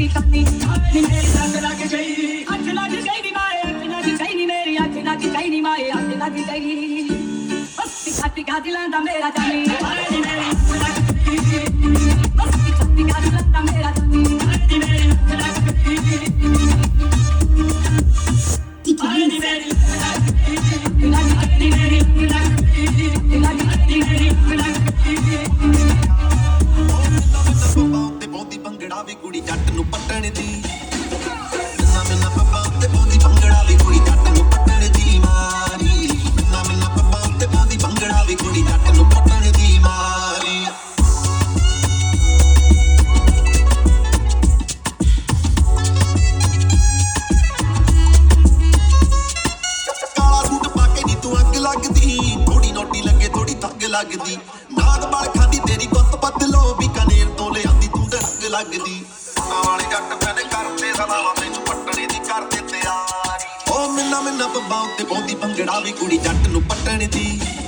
ਨੀ ਮੇਰੀ ਅੱਖ ਲੱਗ ਗਈ। ਅੱਖ ਲੱਗ ਗਈ ਨੀ ਮਾਏ, ਅੱਖ ਲੱਗ ਗਈ ਨੀ ਮੇਰੀ, ਅੱਖ ਲੱਗ ਗਈ ਨੀ ਮਾਏ, ਅੱਖ ਲੱਗ ਗਈ। ਹੱਸੀ ਖਾਤੀ ਗਾ ਦਿਲਾਂ ਦਾ ਮੇਰਾ ਜਾਨੀ। ਹਾਏ ਨੀ ਮੇਰੀ ਅੱਖ ਲੱਗ ਗਈ। ਹੱਸੀ ਖਾਤੀ ਗਾ ਦਿਲਾਂ ਦਾ ਮੇਰਾ ਜਾਨੀ। ਹਾਏ ਨੀ ਮੇਰੀ ਅੱਖ ਲੱਗ ਗਈ। ਹਾਏ ਨੀ ਮੇਰੀ ਅੱਖ ਲੱਗ ਗਈ। ਨੀ ਮੇਰੀ ਅੱਖ ਲੱਗ ਗਈ ਵੀ ਕੁੜੀ ਜੱਟ ਨੂੰ ਪੱਟਣ ਦੀ। ਮਿੰਨਾ ਮਿੰਨਾ ਪੱਪਾ ਉੱਤੇ ਪਾਉਂਦੀ ਭੰਗੜਾ ਵੀ ਕੁੜੀ ਜੱਟ ਨੂੰ ਪੱਟਣ ਦੀ ਮਾਰੀ। ਮਿੰਨਾ ਮਿੰਨਾ ਪੱਪਾ ਉੱਤੇ ਪਾਉਂਦੀ ਭੰਗੜਾ ਵੀ ਕੁੜੀ ਜੱਟ ਨੂੰ ਪੱਟਣ ਦੀ ਮਾਰੀ। ਕਾਲਾ ਸੂਟ ਪਾ ਕੇ ਨੀ ਤੂੰ ਅੱਗ ਲੱਗਦੀ। ਥੋੜੀ ਨੋਟੀ ਲੱਗੇ ਥੋੜੀ ਥੱਗ ਲੱਗਦੀ। ਨਾਗ ਵਾਲ ਖਾਦੀ, ਤੇਰੀ ਡਰਗ ਨਾ ਵਾਲੇ ਜੱਟ ਪੈਨੇ ਕਰਦੇ ਸਲਾਵਾ ਮੈਨੂੰ ਪੱਟਣੇ ਦੀ ਕਰਦੇ ਤਿਆਰੀ ਓ ਮਿੰਨਾ ਮਿੰਨਾ ਬੱਬਾ ਉੱਤੇ ਪਾਉਂਦੀ ਭੰਗੜਾ ਵੀ ਕੁੜੀ ਜੱਟ ਨੂੰ ਪੱਟਣ ਦੀ।